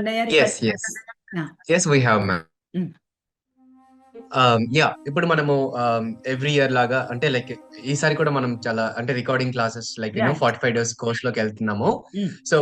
ఉన్నాయా Yes, recording yes. ఆ, Yes, we have, ma'am. Yeah ఇప్పుడు మనము ఎవ్రీ ఇయర్ లాగా అంటే లైక్ ఈసారి కూడా మనం చాలా అంటే recording classes like you know. Forty five days కోర్స్లోకి వెళ్తున్నాము. సో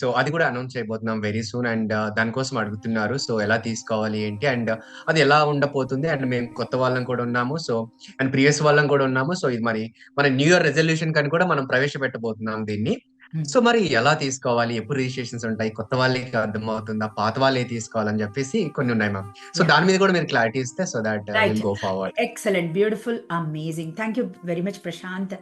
సో అది కూడా అనౌన్స్ చేయబోతున్నాం వెరీ సూన్ అండ్ దానికోసం అడుగుతున్నారు. సో ఎలా తీసుకోవాలి ఏంటి? అండ్ అది ఎలా ఉండబోతుంది? అండ్ మేము కొత్త వాళ్ళం కూడా ఉన్నాము. సో అండ్ ప్రీవియస్ వాళ్ళం కూడా ఉన్నాము. సో ఇది మరి మన న్యూ ఇయర్ రెజల్యూషన్ కానీ కూడా మనం ప్రవేశపెట్టబోతున్నాం దీన్ని. సో మరి ఎలా తీసుకోవాలి? ఎప్పుడు రిజిస్ట్రేషన్స్ ఉంటాయి? కొత్త వాళ్ళకి అర్థమవుతుందా? పాత వాళ్ళే తీసుకోవాలని చెప్పేసి కొన్ని ఉన్నాయి మ్యామ్ సో. దాని మీద కూడా మీరు క్లారిటీ ఇస్తే so that go forward excellent beautiful amazing thank you very much Prashant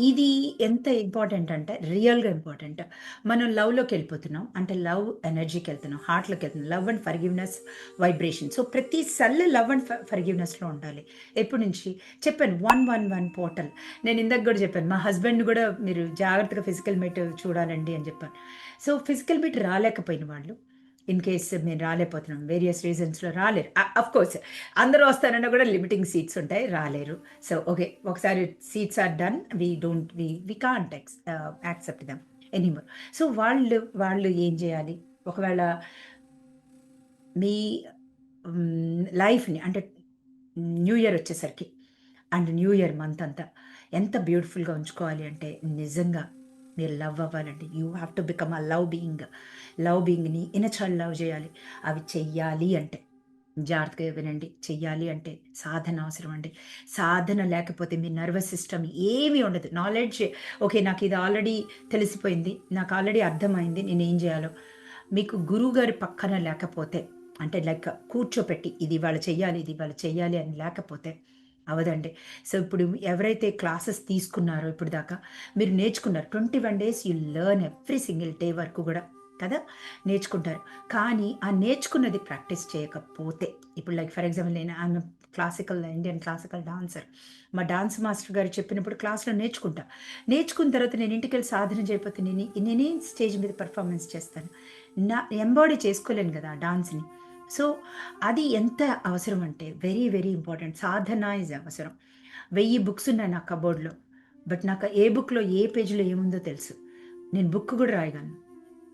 ఇది ఎంత ఇంపార్టెంట్ అంటే రియల్గా ఇంపార్టెంట్. మనం లవ్లోకి వెళ్ళిపోతున్నాం. అంటే లవ్ ఎనర్జీకి వెళ్తున్నాం. హార్ట్లోకి వెళ్తున్నాం. Love and forgiveness vibration. So ప్రతి సెల్ లవ్ అండ్ ఫర్గివ్నెస్లో ఉండాలి. ఎప్పటి నుంచి? చెప్పాను వన్ వన్ వన్ పోర్టల్. నేను ఇందాక కూడా చెప్పాను మా హస్బెండ్ కూడా మీరు జాగ్రత్తగా ఫిజికల్ మీట్ చూడాలండి అని చెప్పాను. సో ఫిజికల్ మీట్ రాలేకపోయిన వాళ్ళు ఇన్ కేస్ మీరు రాలేకపోతున్నాం వేరియస్ రీజన్స్లో రాలేరు. అఫ్ కోర్స్ అందరూ వస్తారన్నా కూడా లిమిటింగ్ సీట్స్ ఉంటాయి రాలేరు. సో ఓకే ఒకసారి seats are done we don't we we can't ex accept them anymore so వాళ్ళు వాళ్ళు ఏం చేయాలి? ఒకవేళ మీ లైఫ్ని అంటే న్యూ ఇయర్ వచ్చేసరికి అండ్ న్యూ ఇయర్ మంత్ అంతా ఎంత బ్యూటిఫుల్గా ఉంచుకోవాలి అంటే నిజంగా మీరు లవ్ అవ్వాలండి you have to become a love being love బీయింగ్ని ఇనచాలు లవ్ చేయాలి. అవి చెయ్యాలి అంటే. జాగ్రత్తగా వినండి. చెయ్యాలి అంటే సాధన అవసరం అండి. సాధన లేకపోతే మీ నర్వస్ సిస్టమ్ ఏమీ ఉండదు. నాలెడ్జ్ ఓకే నాకు ఇది ఆల్రెడీ తెలిసిపోయింది. నాకు ఆల్రెడీ అర్థమైంది. నేను ఏం చేయాలో? మీకు గురువు గారి పక్కన లేకపోతే అంటే లైక్ కూర్చోపెట్టి ఇది వాళ్ళు చెయ్యాలి ఇది వాళ్ళు చెయ్యాలి అని లేకపోతే అవదండి. సో ఇప్పుడు ఎవరైతే క్లాసెస్ తీసుకున్నారో ఇప్పుడు దాకా మీరు నేర్చుకున్నారు. Twenty one days you learn every single day వరకు కూడా కదా? నేర్చుకుంటారు. కానీ ఆ నేర్చుకున్నది ప్రాక్టీస్ చేయకపోతే ఇప్పుడు లైక్ ఫర్ ఎగ్జాంపుల్ నేను ఆమె క్లాసికల్ ఇండియన్ క్లాసికల్ డాన్సర్. మా డాన్స్ మాస్టర్ గారు చెప్పినప్పుడు క్లాస్లో నేర్చుకుంటా. నేర్చుకున్న తర్వాత నేను ఇంటికి వెళ్ళి సాధన చేయకపోతే నేను నేనే స్టేజ్ మీద పర్ఫార్మెన్స్ చేస్తాను? నా ఎంబాడీ చేసుకోలేను కదా ఆ డాన్స్ని. సో అది ఎంత అవసరం అంటే very very important sadhana is అవసరం. వెయ్యి బుక్స్ ఉన్నాయి నా కబోర్డ్లో బట్ నాకు ఏ బుక్లో ఏ పేజీలో ఏముందో తెలుసు. నేను బుక్ కూడా రాయగలను.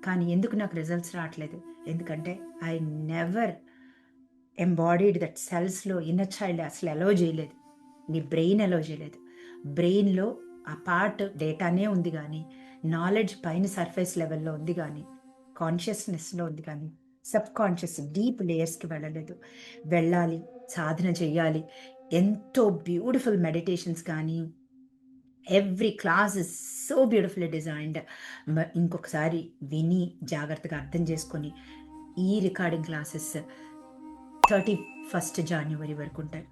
కానీ ఎందుకు నాకు రిజల్ట్స్ రావట్లేదు? ఎందుకంటే ఐ నెవర్ ఎంబాడీడ్ దట్ సెల్స్లో ఇన్నర్ చైల్డ్ అసలు అలో చేయలేదు. నీ బ్రెయిన్ అలో చేయలేదు. బ్రెయిన్లో ఆ పార్ట్ డేటానే ఉంది కానీ నాలెడ్జ్ పైన సర్ఫేస్ లెవెల్లో ఉంది కానీ కాన్షియస్నెస్లో ఉంది కానీ సబ్ కాన్షియస్ డీప్ లేయర్స్కి వెళ్ళలేదు వెళ్ళాలి సాధన చేయాలి ఎంతో బ్యూటిఫుల్ మెడిటేషన్స్ కానీ every class is so beautifully designed ఇంకొకసారి విని జాగ్రత్తగా అర్థం చేసుకొని ఈ రికార్డింగ్ క్లాసెస్ థర్టీ ఫస్ట్ జనవరి వరకు ఉంటాయి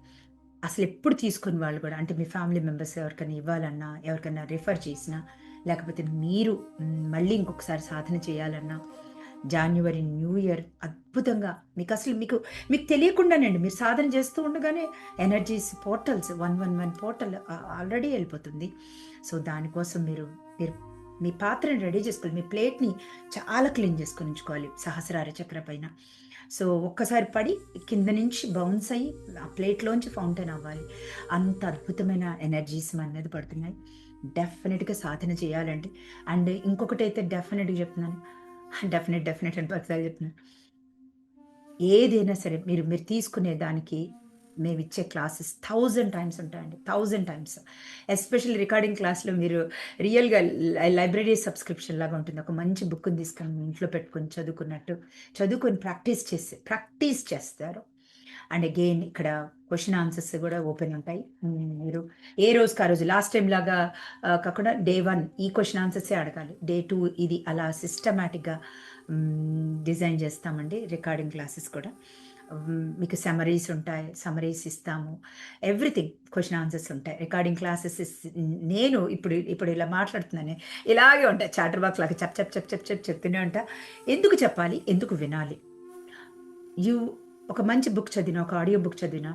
అసలు ఎప్పుడు తీసుకుని వాళ్ళు కూడా అంటే మీ ఫ్యామిలీ మెంబర్స్ ఎవరికైనా ఇవ్వాలన్నా ఎవరికైనా రిఫర్ చేసినా లేకపోతే మీరు మళ్ళీ ఇంకొకసారి సాధన చేయాలన్నా జాన్యువరి న్యూ ఇయర్ అద్భుతంగా మీకు అసలు మీకు మీకు తెలియకుండానండి మీరు సాధన చేస్తూ ఉండగానే energies portals one one one portal already వెళ్ళిపోతుంది. సో దానికోసం మీరు మీరు మీ పాత్రని రెడీ చేసుకోవాలి మీ ప్లేట్ని చాలా క్లీన్ చేసుకుని ఉంచుకోవాలి సహస్రార చక్ర పైన. సో ఒక్కసారి పడి కింద నుంచి బౌన్స్ అయ్యి ఆ ప్లేట్లోంచి ఫౌంటైన్ అవ్వాలి. అంత అద్భుతమైన ఎనర్జీస్ మన మీద పడుతున్నాయి. డెఫినెట్గా సాధన చేయాలండి. అండ్ ఇంకొకటి అయితే డెఫినెట్గా చెప్తున్నాను డెఫినెట్ డెఫినెట్ అని ఒకసారి చెప్తున్నాను ఏదైనా సరే మీరు మీరు తీసుకునే దానికి మేము ఇచ్చే క్లాసెస్ థౌజండ్ టైమ్స్ ఉంటాయండి. Thousand times. ఎస్పెషల్లీ రికార్డింగ్ క్లాస్లో మీరు రియల్గా లైబ్రరీ సబ్స్క్రిప్షన్ లాగా ఉంటుంది. ఒక మంచి బుక్ని తీసుకొని ఇంట్లో పెట్టుకొని చదువుకున్నట్టు చదువుకొని ప్రాక్టీస్ చేస్తే ప్రాక్టీస్ చేస్తారు. అండ్ అగైన్ ఇక్కడ క్వశ్చన్ ఆన్సర్స్ కూడా ఓపెన్ ఉంటాయి మీరు ఏ రోజుకి ఆ రోజు? లాస్ట్ టైం లాగా కాకుండా డే వన్ ఈ క్వశ్చన్ ఆన్సర్సే అడగాలి? డే టూ ఇది అలా సిస్టమేటిక్గా డిజైన్ చేస్తామండి రికార్డింగ్ క్లాసెస్ కూడా. మీకు సమరీస్ ఉంటాయి సమరీస్ ఇస్తాము. ఎవ్రీథింగ్ క్వశ్చన్ ఆన్సర్స్ ఉంటాయి. రికార్డింగ్ క్లాసెస్ నేను ఇప్పుడు ఇప్పుడు ఇలా మాట్లాడుతున్నాను ఇలాగే ఉంటాయి. చాటర్ బాక్స్ లాగా చెప్ చెప్ చెప్ చెప్ చెప్ చెప్తూనే ఉంటా. ఎందుకు చెప్పాలి? ఎందుకు వినాలి? యూ ఒక మంచి బుక్ చదివినా ఒక ఆడియో బుక్ చదివినా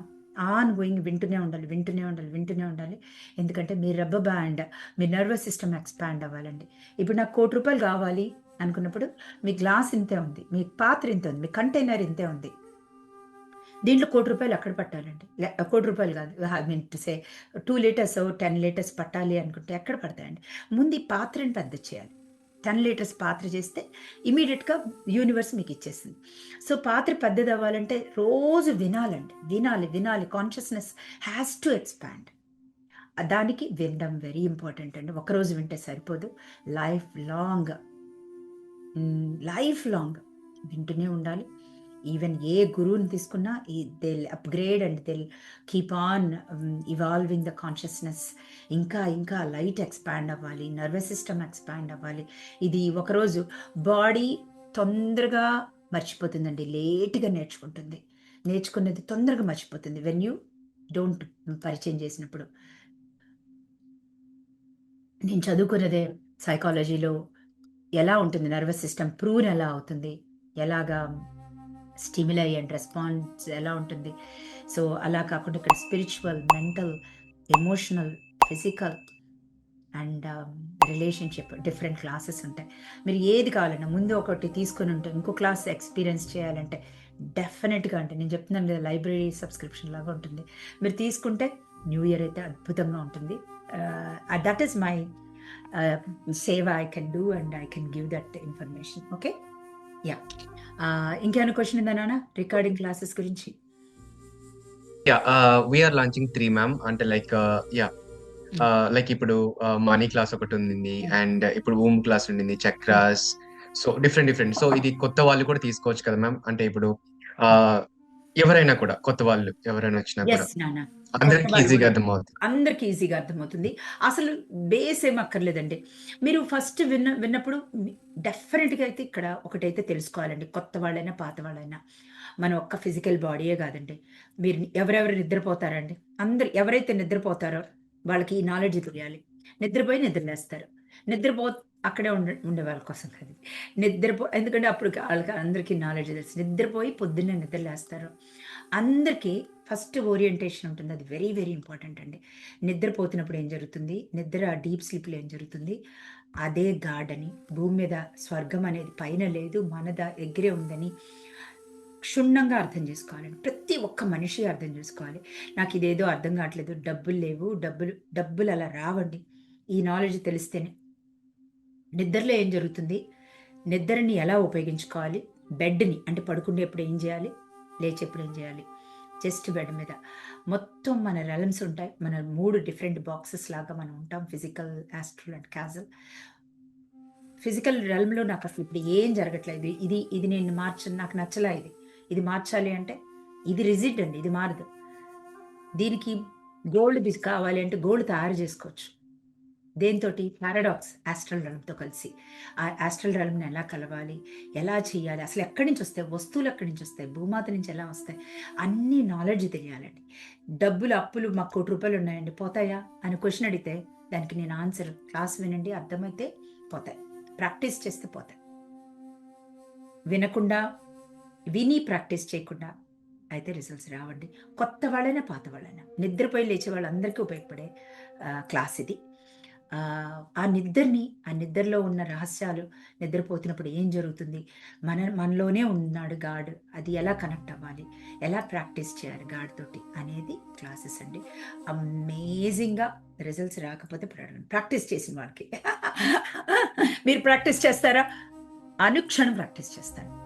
ఆన్ గోయింగ్ వింటూనే ఉండాలి వింటూనే ఉండాలి వింటూనే ఉండాలి. ఎందుకంటే మీ రబ్బ బ్యాండ్ మీ నర్వస్ సిస్టమ్ ఎక్స్పాండ్ అవ్వాలండి. ఇప్పుడు నాకు కోటి రూపాయలు కావాలి అనుకున్నప్పుడు మీ గ్లాస్ ఇంతే ఉంది మీ పాత్ర ఇంతే ఉంది మీ కంటైనర్ ఇంతే ఉంది. దీంట్లో కోటి రూపాయలు ఎక్కడ పట్టాలండి? కోటి రూపాయలు కాదు I mean to say two litres ten litres పట్టాలి అనుకుంటే ఎక్కడ పడతాయండి? ముందు ఈ పాత్రని పెద్ద చేయాలి. టెన్ లీటర్స్ పాత్ర చేస్తే ఇమీడియట్గా యూనివర్స్ మీకు ఇచ్చేసింది. సో పాత్ర పెద్దది అవ్వాలంటే రోజు వినాలండి. వినాలి వినాలి. కాన్షియస్నెస్ హ్యాస్ టు ఎక్స్పాండ్ దానికి వినడం వెరీ ఇంపార్టెంట్ అండి. ఒకరోజు వింటే సరిపోదు. లైఫ్ లాంగ్ లైఫ్ లాంగ్ వింటూనే ఉండాలి. ఈవెన్ ఏ గురువుని తీసుకున్నా ఈ they upgrade and they keep on evolving the consciousness ఇంకా ఇంకా లైట్ ఎక్స్పాండ్ అవ్వాలి నర్వస్ సిస్టమ్ ఎక్స్పాండ్ అవ్వాలి. ఇది ఒకరోజు బాడీ తొందరగా మర్చిపోతుందండి లేట్గా నేర్చుకుంటుంది. నేర్చుకున్నది తొందరగా మర్చిపోతుంది. వెన్ యూ డోంట్ పరిచయం చేసినప్పుడు. నేను చదువుకున్నదే సైకాలజీలో ఎలా ఉంటుంది నర్వస్ సిస్టమ్ ప్రూన్ ఎలా అవుతుంది ఎలాగా స్టిమ్యులై అండ్ రెస్పాన్స్ ఎలా ఉంటుంది. సో అలా కాకుండా ఇక్కడ spiritual mental emotional physical and relationship different classes ఉంటాయి. మీరు ఏది కావాలన్నా ముందు ఒకటి తీసుకొని ఉంటే ఇంకో క్లాస్ ఎక్స్పీరియన్స్ చేయాలంటే డెఫినెట్గా అంటే నేను చెప్తున్నాను కదా లైబ్రరీ సబ్స్క్రిప్షన్ లాగా ఉంటుంది. మీరు తీసుకుంటే న్యూ ఇయర్ అయితే అద్భుతంగా ఉంటుంది. That is my seva I can do and I can give that information okay yeah ఇంకేమైనా క్వశ్చన్ ఉందా నాన్న? రికార్డింగ్ క్లాసెస్ గురించి. Yeah we're launching three ma'am అంటే లైక్ యా లైక్ ఇప్పుడు మనీ క్లాస్ ఒకటి ఉంది అండ్ ఇప్పుడు ఊమ్ క్లాస్ ఉండింది chakras so different different so ఇది కొత్త వాళ్ళు కూడా తీసుకోవచ్చు కదా మ్యామ్ అంటే ఇప్పుడు ఎవరైనా కూడా కొత్త వాళ్ళు ఎవరైనా వచ్చినా కూడా. అందరికి ఈజీగా అర్థమవుతుంది. అందరికి ఈజీగా అర్థమవుతుంది. అసలు బేస్ ఏం అక్కర్లేదండి. మీరు ఫస్ట్ విన్న విన్నప్పుడు డెఫినెట్గా అయితే ఇక్కడ ఒకటైతే తెలుసుకోవాలండి. కొత్త వాళ్ళైనా పాత వాళ్ళైనా. మన ఒక్క ఫిజికల్ బాడీయే కాదండి. మీరు ఎవరెవరు నిద్రపోతారండి? అందరు ఎవరైతే నిద్రపోతారో వాళ్ళకి ఈ నాలెడ్జ్ తెలియాలి. నిద్రపోయి నిద్రలేస్తారు. నిద్రపో అక్కడే ఉండే ఉండే వాళ్ళ కోసం కాదు. నిద్రపో ఎందుకంటే అప్పుడు వాళ్ళకి అందరికీ నాలెడ్జ్ తెలుసు. నిద్రపోయి పొద్దున్నే నిద్రలేస్తారు. అందరికీ ఫస్ట్ ఓరియంటేషన్ ఉంటుంది. అది వెరీ వెరీ ఇంపార్టెంట్ అండి. నిద్రపోతున్నప్పుడు ఏం జరుగుతుంది? నిద్ర డీప్ స్లీప్లో ఏం జరుగుతుంది? అదే గాడని భూమి మీద స్వర్గం అనేది పైన లేదు మనద ఎగిరే ఉందని క్షుణ్ణంగా అర్థం చేసుకోవాలండి ప్రతి ఒక్క మనిషి అర్థం చేసుకోవాలి. నాకు ఇదేదో అర్థం కావట్లేదు. డబ్బులు లేవు. డబ్బులు డబ్బులు అలా రావండి. ఈ నాలెడ్జ్ తెలిస్తేనే. నిద్రలో ఏం జరుగుతుంది? నిద్రని ఎలా ఉపయోగించుకోవాలి? బెడ్ని అంటే పడుకునేప్పుడు ఏం చేయాలి? లేచేప్పుడు ఏం చేయాలి? జస్ట్ బెడ్ మీద. మొత్తం మన రెలమ్స్ ఉంటాయి. మన మూడు డిఫరెంట్ బాక్సెస్ లాగా మనం ఉంటాం. Physical astral and causal physical రెల్మ్లో నాకు అసలు ఇప్పుడు ఏం జరగట్లేదు. ఇది ఇది నేను మార్చ నాకు నచ్చలా ఇది. ఇది మార్చాలి అంటే ఇది రిజిడ్ అండి. ఇది మారదు. దీనికి గోల్డ్ బిజ్ కావాలి అంటే గోల్డ్ తయారు చేసుకోవచ్చు. దేంతో పారాడాక్స్ ఆస్ట్రల్ రల్మ్తో కలిసి. ఆ ఆస్ట్రల్ రల్మ్ని ఎలా కలవాలి? ఎలా చేయాలి? అసలు ఎక్కడి నుంచి వస్తాయి? వస్తువులు ఎక్కడి నుంచి వస్తాయి? భూమాత నుంచి ఎలా వస్తాయి? అన్ని నాలెడ్జ్ తెలియాలండి. డబ్బులు అప్పులు మాకు కోటి రూపాయలు ఉన్నాయండి. పోతాయా? అని క్వశ్చన్ అడిగితే దానికి నేను ఆన్సర్ క్లాస్ వినండి అర్థమైతే పోతాయి. ప్రాక్టీస్ చేస్తే పోతాయి. వినకుండా విని ప్రాక్టీస్ చేయకుండా అయితే రిజల్ట్స్ రావండి. కొత్త వాళ్ళైనా పాత వాళ్ళైనా. నిద్రపోయి లేచే వాళ్ళందరికీ ఉపయోగపడే క్లాస్ ఇది. ఆ నిద్రని ఆ నిద్రలో ఉన్న రహస్యాలు నిద్రపోతున్నప్పుడు ఏం జరుగుతుంది? మన మనలోనే ఉన్నాడు గాడ్. అది ఎలా కనెక్ట్ అవ్వాలి? ఎలా ప్రాక్టీస్ చేయాలి గాడ్ తోటి అనేది క్లాసెస్ అండి. అమేజింగ్గా రిజల్ట్స్ రాకపోతే ప్రాక్టీస్ చేసిన వాళ్ళకి మీరు ప్రాక్టీస్ చేస్తారా? అనుక్షణం ప్రాక్టీస్ చేస్తాను.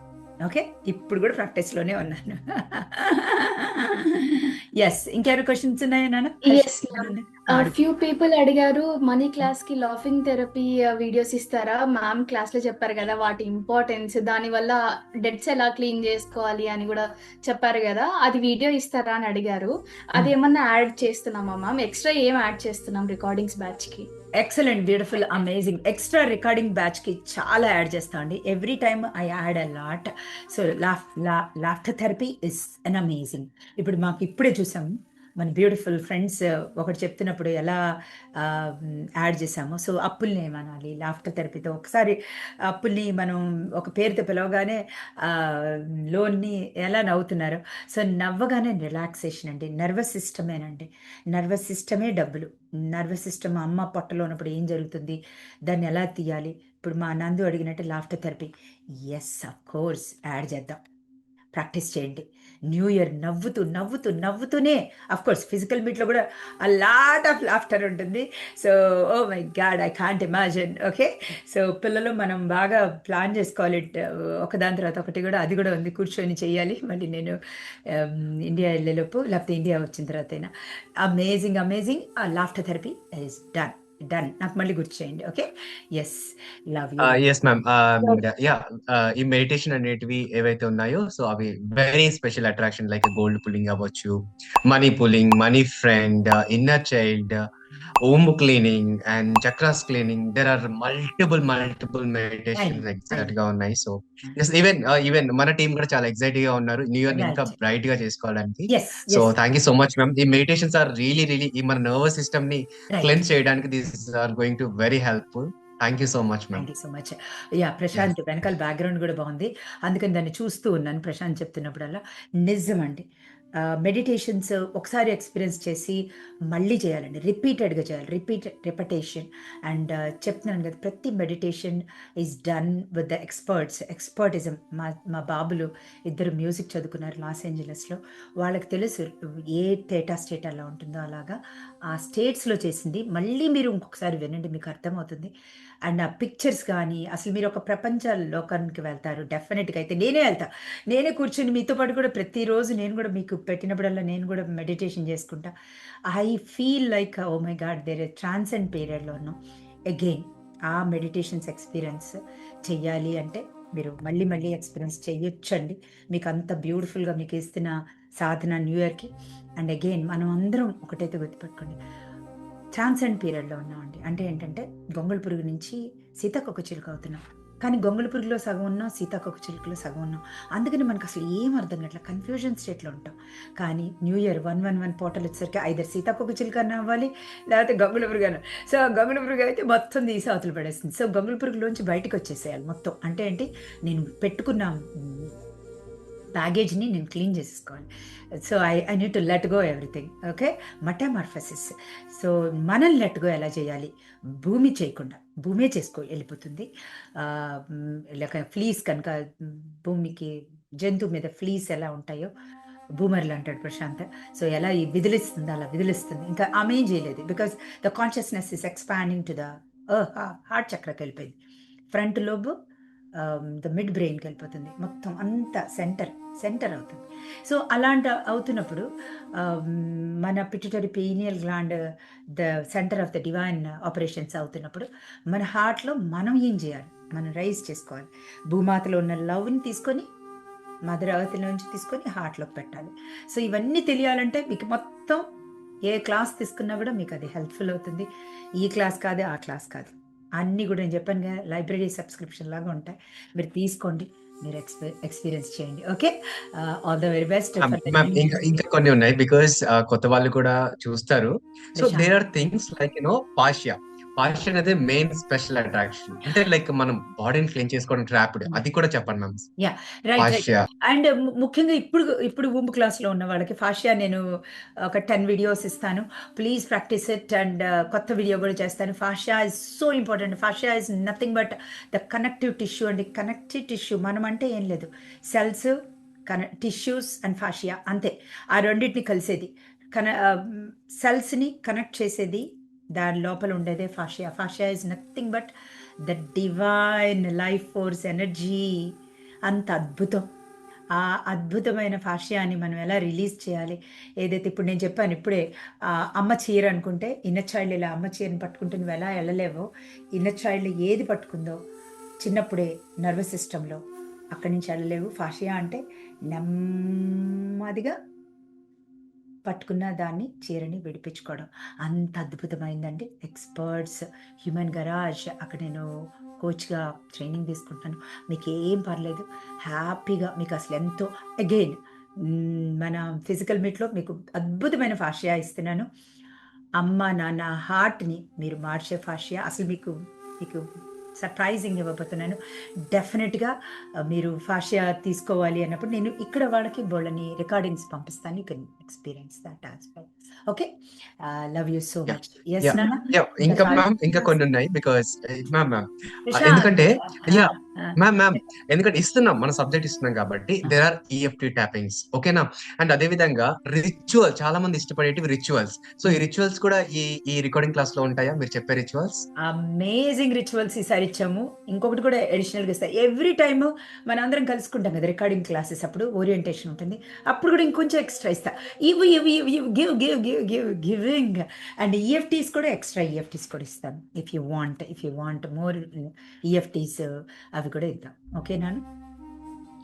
ఓకే? ఇప్పుడు కూడా ప్రాక్టీస్లోనే ఉన్నాను. ఎస్ ఇంకేమైనా క్వశ్చన్స్ ఉన్నాయా నాన్న. ఫ్యూ పీపుల్ అడిగారు మనీ క్లాస్కి లాఫింగ్ థెరపీ వీడియోస్ ఇస్తారా? మ్యామ్ క్లాస్లో చెప్పారు కదా వాటి ఇంపార్టెన్స్ దాని వల్ల డెట్స్ ఎలా క్లీన్ చేసుకోవాలి? అని కూడా చెప్పారు కదా అది వీడియో ఇస్తారా? అని అడిగారు. అది ఏమన్నా యాడ్ చేస్తున్నామా మ్యామ్ ఎక్స్ట్రా ఏం యాడ్ చేస్తున్నాం recordings బ్యాచ్కి? Excellent beautiful amazing extra recording బ్యాచ్కి చాలా యాడ్ చేస్తా అండి. Every time I add a lot so laugh laughter therapy is an amazing ఇప్పుడు మాకు ఇప్పుడే చూసాం. మన బ్యూటిఫుల్ ఫ్రెండ్స్ ఒకటి చెప్తున్నప్పుడు ఎలా యాడ్ చేసామో సో అప్పుల్ని ఏమనాలి? లాఫ్టర్ థెరపీతో ఒకసారి అప్పుల్ని మనం ఒక పేరుతో పిలవగానే లోన్ని ఎలా నవ్వుతున్నారు? సో నవ్వగానే రిలాక్సేషన్ అండి. నర్వస్ సిస్టమేనండి. నర్వస్ సిస్టమే డబ్బులు. నర్వస్ సిస్టమ్ అమ్మ పొట్టలో ఉన్నప్పుడు ఏం జరుగుతుంది? దాన్ని ఎలా తీయాలి? ఇప్పుడు మా నందు అడిగినట్టు laughter therapy. Yes of course add చేద్దాం. ప్రాక్టీస్ చేయండి. న్యూ ఇయర్ నవ్వుతూ నవ్వుతూ నవ్వుతూనే కోర్స్ ఫిజికల్ మీట్లో కూడా ఆ లాట్ ఆఫ్ లాఫ్టర్ ఉంటుంది. So oh my god I can't imagine okay so పిల్లలు మనం బాగా ప్లాన్ చేసుకోవాలి. Uh, ఒకదాని తర్వాత ఒకటి కూడా అది కూడా ఉంది. కూర్చొని చేయాలి మళ్ళీ నేను um, ఇండియా వెళ్ళేలోపు లేకపోతే ఇండియా వచ్చిన తర్వాత అయినా. అమేజింగ్ అమేజింగ్ ఆ laughter therapy is done done నాకు మళ్ళీ గుర్తు చేయండి okay yes love yes ma'am yeah ఈ మెడిటేషన్ అనేటివి ఏవైతే ఉన్నాయో సో అవి very special attraction like gold pulling అవ్వచ్చు money pulling money friend inner child Om cleaning and chakras cleaning there are multiple multiple Right, ఎగ్జాక్ట్గా ఉన్నాయి. సో ఈవెన్ ఈవెన్ మన team కూడా చాలా ఎక్సైట్గా ఉన్నారు. న్యూ ఇయర్ ఇంకా. బ్రైట్గా చేసుకోవడానికి. So thank you so much ma'am ఈ మెడిటేషన్స్ ఆర్ రియలీ రియలీ ఈ మన నర్వస్ సిస్టమ్ని క్లెన్స్ చేయడానికి this are going to very helpful thank you so much thank you so much yeah Prashanth వెనకాల బ్యాక్గ్రౌండ్ కూడా బాగుంది. అందుకని దాన్ని చూస్తూ ఉన్నాను ప్రశాంత్ చెప్తున్నప్పుడల్లా. నిజం అండి మెడిటేషన్స్ ఒకసారి ఎక్స్పీరియన్స్ చేసి మళ్ళీ చేయాలండి. రిపీటెడ్గా చేయాలి. రిపీట్ రిపటేషన్ అండ్ చెప్తున్నాను కదా ప్రతి meditation is done with the experts expertism మా మా బాబులు ఇద్దరు మ్యూజిక్ చదువుకున్నారు లాస్ ఏంజలస్లో. వాళ్ళకి తెలుసు ఏ తేటా స్టేట్ అలా ఉంటుందో అలాగా. ఆ స్టేట్స్లో చేసింది. మళ్ళీ మీరు ఇంకొకసారి వినండి మీకు అర్థమవుతుంది. అండ్ ఆ పిక్చర్స్ కానీ అసలు మీరు ఒక ప్రపంచ లోకానికి వెళ్తారు. డెఫినెట్గా అయితే నేనే వెళ్తా. నేనే కూర్చొని మీతో పాటు కూడా ప్రతిరోజు నేను కూడా మీకు పెట్టినప్పుడల్లా నేను కూడా మెడిటేషన్ చేసుకుంటా. I feel like oh my god there transcend పీరియడ్లో ఉన్నాం అగైన్ ఆ మెడిటేషన్స్ ఎక్స్పీరియన్స్ చెయ్యాలి అంటే మీరు మళ్ళీ మళ్ళీ ఎక్స్పీరియన్స్ చేయొచ్చండి మీకు అంత బ్యూటిఫుల్గా మీకు ఇస్తున్న సాధన న్యూ ఇయర్కి. అండ్ అగైన్ మనం అందరం ఒకటైతే గుర్తుపెట్టుకోండి. ట్రాన్సెండ్ పీరియడ్లో ఉన్నామండి. అంటే ఏంటంటే గొంగళ పురుగు నుంచి సీతాకొక చిలుక అవుతున్నాం. కానీ గొంగళ పురుగులో సగం ఉన్నాం సీతాకొక చిలుకలో సగం ఉన్నాం. అందుకని మనకు అసలు ఏం అర్థం కావట్లే. కన్ఫ్యూజన్ స్టేట్లో ఉంటాం. కానీ new year one one one portal వచ్చేసరికి ఐదర్ సీతాకొక చిలుక అన్న అవ్వాలి లేకపోతే గంగుల పురుగు అన్న. సో గంగుల పురుగు అయితే మొత్తం తీసి అవతలు పడేస్తుంది. సో గంగుల పురుగులోంచి బయటకు వచ్చేసేయాలి మొత్తం. అంటే ఏంటి? నేను పెట్టుకున్న బ్యాగేజ్ని నేను క్లీన్ చేసేసుకోవాలి. So I I need to let go everything okay metamorphosis so మనం లెట్ గో ఎలా చేయాలి? భూమి చేయకుండా భూమే చేసుకో వెళ్ళిపోతుంది. లేక ఫ్లీస్ కనుక భూమికి జంతువు మీద ఫ్లీస్ ఎలా ఉంటాయో బూమర్లు అంటాడు ప్రశాంత్. సో ఎలా ఈ విదిలిస్తుంది అలా విదిలిస్తుంది. ఇంకా ఆమె ఏం చేయలేదు because the consciousness is expanding to the heart చక్రకి వెళ్ళిపోయింది. ఫ్రంట్ లోబ్ ద మిడ్ బ్రెయిన్కి వెళ్ళిపోతుంది. మొత్తం అంతా సెంటర్ సెంటర్ అవుతుంది. సో అలాంటి అవుతున్నప్పుడు మన pituitary pineal gland the centre of the divine operations అవుతున్నప్పుడు మన హార్ట్లో మనం ఏం చేయాలి? మనం రైజ్ చేసుకోవాలి. భూమాతలో ఉన్న లవ్ని తీసుకొని మదర్ అర్త్ నుంచి తీసుకొని హార్ట్లోకి పెట్టాలి. సో ఇవన్నీ తెలియాలంటే మీకు మొత్తం ఏ క్లాస్ తీసుకున్నా కూడా మీకు అది హెల్ప్ఫుల్ అవుతుంది. ఈ క్లాస్ కాదు ఆ క్లాస్ కాదు. అన్నీ కూడా నేను చెప్పాను కదా లైబ్రరీ సబ్స్క్రిప్షన్ లాగా ఉంటాయి. మీరు తీసుకోండి. మీరు ఎక్స్పీ ఎక్స్పీరియన్స్ చేయండి. Okay all the very best ఇంకా ఇంకా కొన్ని ఉన్నాయి బికాస్ కొత్త వాళ్ళు కూడా చూస్తారు. So. There are things like you know పాష్యా పాష్యా అనేది మెయిన్ స్పెషల్ అట్రాక్షన్ అంటే లైక్ మనం బాడీని క్లీన్ చేసుకోవడం ట్రాప్డ్ అది కూడా చెప్పండి మ్యామ్ రైట్ అండ్ ముఖ్యంగా ఇప్పుడు ఇప్పుడు ఊంపు క్లాస్లో ఉన్న వాళ్ళకి ఫాషియా నేను ఒక టెన్ వీడియోస్ ఇస్తాను. ప్లీజ్ ప్రాక్టీస్ ఇట్ అండ్ కొత్త వీడియో కూడా చేస్తాను. Fascia is so important fascia is nothing but the connective tissue అండి కనెక్టివ్ టిష్యూ మనం అంటే ఏం లేదు. సెల్స్ కన టిష్యూస్ అండ్ ఫాషియా అంతే. ఆ రెండింటిని కలిసేది. కన సెల్స్ని కనెక్ట్ చేసేది దాని లోపల ఉండేదే fascia fascia is nothing but the divine life force energy అంత అద్భుతం. ఆ అద్భుతమైన ఫాషియాని మనం ఎలా రిలీజ్ చేయాలి? ఏదైతే ఇప్పుడు నేను చెప్పాను ఇప్పుడే అమ్మ చీర అనుకుంటే ఇన్నర్ చైల్డ్ ఇలా అమ్మ చీరని పట్టుకుంటే నువ్వు ఎలా వెళ్ళలేవో ఇన్నర్ చైల్డ్ ఏది పట్టుకుందో చిన్నప్పుడే నర్వస్ సిస్టంలో అక్కడి నుంచి వెళ్ళలేవు. ఫాషియా అంటే నెమ్మదిగా పట్టుకున్న దాన్ని చీరని విడిపించుకోవడం. అంత అద్భుతమైందండి. ఎక్స్పర్ట్స్ హ్యూమన్ గరాజ్ అక్కడ నేను కోచ్గా ట్రైనింగ్ తీసుకుంటాను. మీకు ఏం పర్లేదు. హ్యాపీగా మీకు అసలు ఎంతో అగైన్ మన ఫిజికల్ మీట్లో మీకు అద్భుతమైన ఫాషియా ఇస్తున్నాను. అమ్మ నాన్న హార్ట్ని మీరు మార్చే ఫాషియా అసలు మీకు మీకు సర్ప్రైజింగ్ ఇవ్వబోతున్నాను. డెఫినెట్గా మీరు ఫాషియా తీసుకోవాలి అన్నప్పుడు నేను ఇక్కడ వాళ్ళకి బోళ్ళని రికార్డింగ్స్ పంపిస్తాను. ఇక్కడ experience that as well okay love you so Yeah. Much yes ఇంకా మ్యామ్ ఇంకా కొన్ని ఉన్నాయి బికాస్ మ్యామ్ మ్యామ్ ఎందుకంటే ఆ. మ్యామ్ మ్యామ్ ఎందుకంటే ఇస్తున్నాం మన సబ్జెక్ట్ ఇస్తున్నాం కాబట్టి. దేర్ ఆర్ ఈఎఫ్టి ట్యాపింగ్స్ ఓకేనా అండ్ అదే విధంగా రిచువల్ చాలా మంది ఇష్టపడేటివి రిచువల్స్ సో ఈ రిచువల్స్ కూడా ఈ ఈ రికార్డింగ్ క్లాస్లో ఉంటాయా? మీరు చెప్పే రిచువల్స్ అమేజింగ్ రిచువల్స్ ఈసారి ఇచ్చాము. ఇంకొకటి కూడా అడిషనల్గా ఇస్తాయి ఎవ్రీ టైమ్ మనం అందరం కలుసుకుంటాం కదా రికార్డింగ్ క్లాసెస్ అప్పుడు ఓరియంటేషన్ ఉంటుంది. అప్పుడు కూడా ఇంకొంచెం ఎక్స్ట్రా ఇస్తా. ఇవి ఇవి ఇవి give give give give giving and EFTs కూడా ఎక్స్ట్రా ఈఎఫ్టీస్ కూడా ఇస్తాను if you want if you want more EFTs అవి కూడా ఇద్దాం ఓకేనా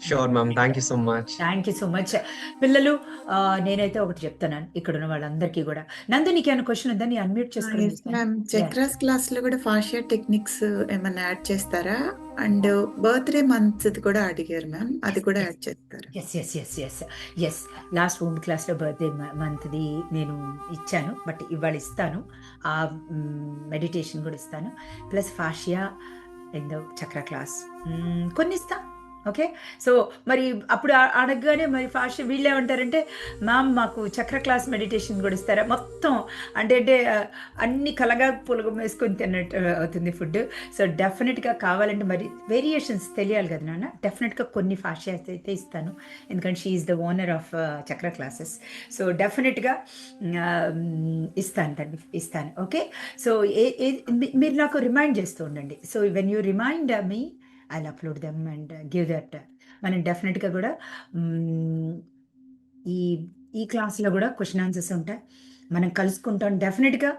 sure ma'am thank you so much thank you so much పిల్లలు నేనైతే ఒకటి చెప్తున్నాను ఇక్కడ ఉన్న వాళ్ళందరికీ కూడా. నందు నీకు ఏమైనా క్వశ్చన్ ఉందా? నీ అన్మ్యూట్ మ్యామ్ చక్రాస్ క్లాస్లో కూడా ఫాషియా టెక్నిక్స్ ఏమైనా యాడ్ చేస్తారా? అండ్ బర్త్డే మంత్ కూడా అడిగారు మ్యామ్ అది కూడా యాడ్ చేస్తారా? Yes yes yes yes yes last home క్లాస్లో బర్త్డే మంత్ది నేను ఇచ్చాను బట్ ఇవాళ ఇస్తాను. ఆ మెడిటేషన్ కూడా ఇస్తాను. Plus fascia in the chakra class కొన్ని ఇస్తా. ఓకే సో మరి అప్పుడు అడగగానే మరి ఫాస్ట్ వీళ్ళు ఏమంటారంటే మ్యామ్ మాకు చక్ర క్లాస్ మెడిటేషన్ కూడా ఇస్తారా? మొత్తం అంటే అంటే అన్ని కలగా పులగం వేసుకొని తిన్నట్టు అవుతుంది ఫుడ్. సో డెఫినెట్గా కావాలంటే మరి వేరియేషన్స్ తెలియాలి కదా నాన్న. డెఫినెట్గా కొన్ని ఫాషియాస్ అయితే ఇస్తాను. ఎందుకంటే she is the owner of chakra classes. So డెఫినెట్గా ఇస్తాను దాన్ని ఇస్తాను. ఓకే సో ఏ మీరు నాకు రిమైండ్ చేస్తూ ఉండండి. So when you remind me I upload them and give that మనం డెఫినెట్గా కూడా ఈ ఈ క్లాస్లో కూడా క్వశ్చన్ ఆన్సర్స్ ఉంటాయి. మనం కలుసుకుంటాం డెఫినెట్గా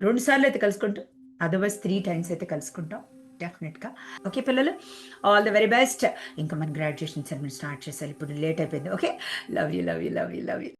రెండు సార్లు అయితే కలుసుకుంటాం. అదర్వైజ్ త్రీ టైమ్స్ అయితే కలుసుకుంటాం. డెఫినెట్గా ఓకే పిల్లలు? ఆల్ ద వెరీ బెస్ట్ ఇంకా మన గ్రాడ్యుయేషన్ సెరమనీ స్టార్ట్ చేసారు ఇప్పుడు లేట్ అయిపోయింది. Okay love you love you love you love you